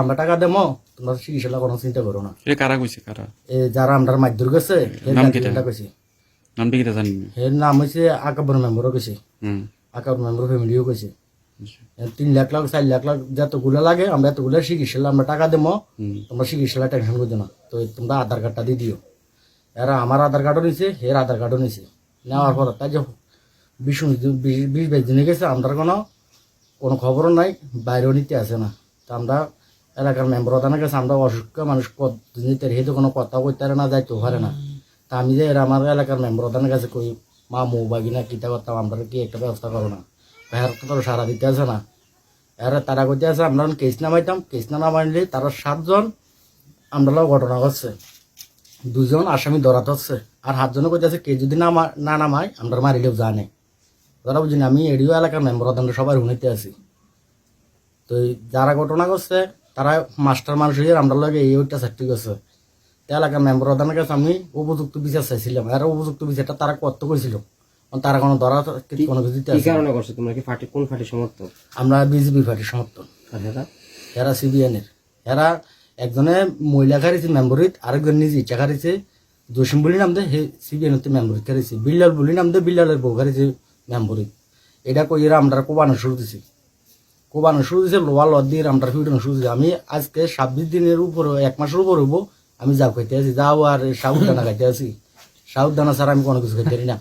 আমরা টাকা দেবো তোমরা চিকিৎসা কোনো চিন্তা করো না। এ কারা কইছে কারা? এ যারা গেছে নাম কি তার? কইছি। নামটা কিটা জানি না। এর নাম আকাবর মেম্বারও কইছে। হুম। আকাবর মেম্বার ফ্যামিলিও কইছে। তিন লাখ লাখ চার লাখ লাখ যতগুলো লাগে আমরা এতগুলো চিকিৎসা আমরা টাকা দেবো তোমরা চিকিৎসা টেনশন করছ না। তো তোমরা আধার কার্ডটা দিয়ে দিও। এরা আমার আধার কার্ডও নিছে এর আধার কার্ডও নিছে। নেওয়ার পর তাই যে বিশ বিশ বাইশ দিনে গেছে আমরা কোনো কোনো খবরও নাই বাইরেও নিতে আসে না। তো আমরা এলাকার মেম্বার ওখানে গেছে আমরা অসুস্থ মানুষ নিতে হেতু কোনো কথা কইতে না যাইতেও পারে না। তা আমি যে আমার এলাকার মেম্বার ওখানে গেছে কই মা মৌ বাগিনা কিতা করতাম আমরা কি একটা ব্যবস্থা করো না? ভাইয়ার তো সারা দিতে আসে না। এরা তারা কইতে আছে আমরা কেস নামাইতাম কেস না নামাইলে তারা সাতজন আমরা ঘটনা ঘটছে। দুজন আসামি ধরাতে হচ্ছে। আর সাতজনে কইতেছে কে যদি না না নামায় আমরা মারিলেও জানে। তারা বুঝি না, আমি এডিও এলাকার মেম্বার আমরা সবাই শুনিতে আছি। তো যারা ঘটনা করছে তারা মাস্টার মানুষ হয়ে আমরা লাগে এই ওইটা সার্টি করছে তো এলাকার মেম্বার প্রধানের কাছে আমি উপযুক্ত বিচার চাইছিলাম। আর উপযুক্ত বিচারটা তারা করতে কইছিল তারা কোনো ধরা কোনো কিছু কি কারণে করছ? তোমরা কি পার্টি কোন পার্টি সমর্থক? আমরা বিজেপি পার্টির সমর্থন আর এরা? এরা সিবিএনের এরা একজনে মহিলা খারিছে মেম্বরিত আরেকজন নিজে ইচ্ছা খারিছে। জসিম বলি নাম দে হে সিবিএন হতে মেম্বরিত খারিছে। বিল্লাল বলি নাম দে বিল্লালের বউ খারিছে মেম্বরিত এটা কই এরা আমরা কোবানো শুরু দিছি। কোবানো শুরু দিছে লোয়া লত দিয়ে আমরা ফিউডানো শুরু দিছি। আমি আজকে ছাব্বিশ দিনের উপর এক মাসের উপর হব আমি যা খাইতে আছি। যাও আর সাউথ দানা খাইতে আছি। সাউথ দানা ছাড়া আমি কোনো কিছু খাইতে পারি না।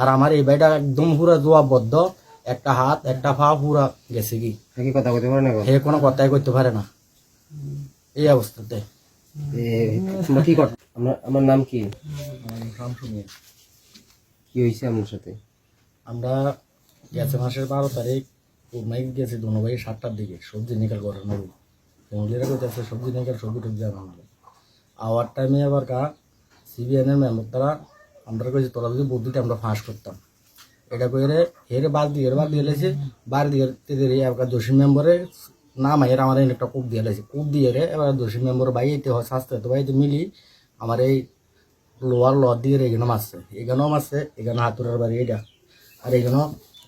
আর আমার এই বাড়িটা একদম পুরা জোয়াবদ্ধ। একটা হাত একটা পা পুরা গেছে কি? কথা বলতে পারে না হে কোনো কথাই করতে পারে না। এই অবস্থাতে। কি কর আমার নাম কি? কি হয়েছে আপনার সাথে? আমরা গেছে মাসের বারো তারিখ। কোরমাই গেছি দোনো ভাই সাতটার দিকে, সবজি নিকাল করে নেব ফ্যামিলিরা করতেছে সবজি নিকাল, সবজি জানা হলো। আওয়ার টাইমে আবার কা সিবিএনের মেম্বার তারা আমরা কইছি তোরা যদি বুদ্ধিটা আমরা ফাঁস করতাম। এটা কইরে হেরে বাদ দিয়ে বাদ দিয়ে লেছে বার দিয়ে তেদের এবার দোষী মেম্বারে নাম এর আমার একটা কূপ দিয়ে লেছে। কূপ দিয়ে রে এবার দোষী মেম্বার ভাই এতে হয়, শাস্তে তো ভাই মিলি আমার এই লোয়ার ল দিয়ে এখানে মারছে। এখানেও মারছে, এখানে হাতুরের বাড়ি এটা আর এখানেও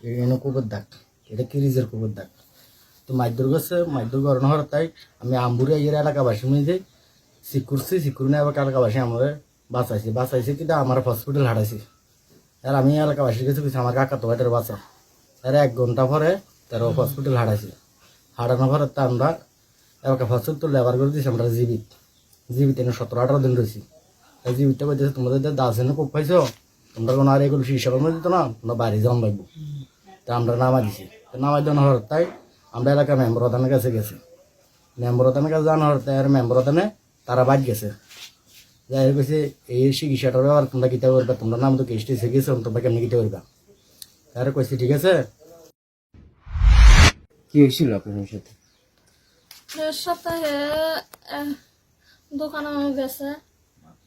এখানে কুকুর দাগ। এটা কিরিজের কুকুর দাগ তো মাইদুর গেছে মাইদুর গরম হওয়ার তাই আমি আম্বুরে এর এলাকাবাসী মিলে ঠিক করছি ঠিক করে আবার এলাকাবাসী আমার বাঁচাইছে। বাঁচাইছে কিন্তু আমার হসপিটাল হারাইছে। আর আমি এলাকাবাসীর কাছে কিছু আমার কাকা তো এটার বাঁচা আর এক ঘণ্টা পরে তার হসপিটাল হারাইছে। হারানোর পরে তা আমরা এলাকা হসপিটাল লেবার করে দিয়েছি আমরা জীবিত। জীবিত এনে সতেরো আঠারো দিন রয়েছি। এই জীবিতটা কইতেছে তোমাদের দাস এনে খুব পাইছো তোমরা কোনো আর এগুলো শিক্ষা কর্ম দিত না তোমরা বাড়ি লাগবো তা আমরা নামা দিছি। নামাই দেওয়ার হওয়ার তাই আমরা এলাকার মেম্বার প্রধানের কাছে গেছি। মেম্বার প্রধানের কাছে জানার তাই আর মেম্বার প্রধানে তারা বাদ গেছে। যাই হোক কইছে এই চিকিৎসাটার ব্যাপার তোমরা কিতা করবে তোমরা নাম তো কেসটি শিখেছো তোমরা কেমনি কিতা করবা? তার কইছে ঠিক আছে? কি হয়েছিল আপনার সাথে? সপ্তাহে দোকানে গেছে।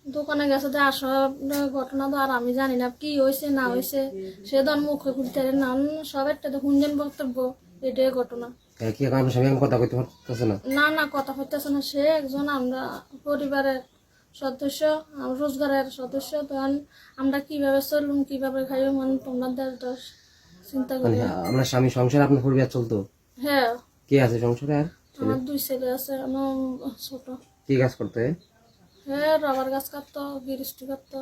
দোকানে গেছে যে আসব ঘটনা তো আর আমি জানি না কি হয়েছে না হয়েছে সে তো ধর মুখে খুলতে না। সব একটা তো হুঞ্জেন বক্তব্য এটাই ঘটনা। কি এখন আপনার কথা কইতে পারতেছে না? না না কথা হইতেছে না। সে একজন আমরা পরিবারের সদস্য আমরা রোজগারের সদস্য তখন আমরা কীভাবে চলুন কীভাবে খাইব মানে তোমাদের তো চিন্তা মানে করি আপনার স্বামী সংসার আপনার পরিবার চলতো? হ্যাঁ। কে আছে সংসারে আর? আমার দুই ছেলে আছে আমার ছোট। কি কাজ করতে হ্যাঁ রবার গাছ কাটতো গিরিষ্টি কাটতো।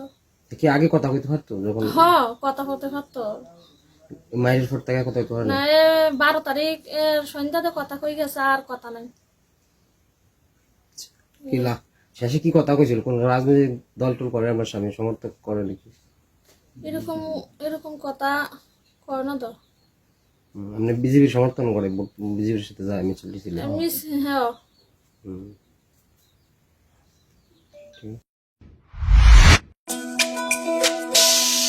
কি আগে কথা কইতে পারতো যখন? হ কথা বলতে পারতো। মায়ের ফোর থেকে কথা কইতে পারে না? না বারো তারিখ সন্ধ্যাতে কথা কই গেছে আর কথা নাই। কি লা শেষে কি কথা কইছিল? কোন রাজনৈতিক দল টল করে আমার স্বামী সমর্থক করে নাকি? এরকম এরকম কথা করে না তো। আপনি বিজেপির সমর্থন করে বিজেপির সাথে যায় মিছিল এমনি হ্যাঁ। হুম।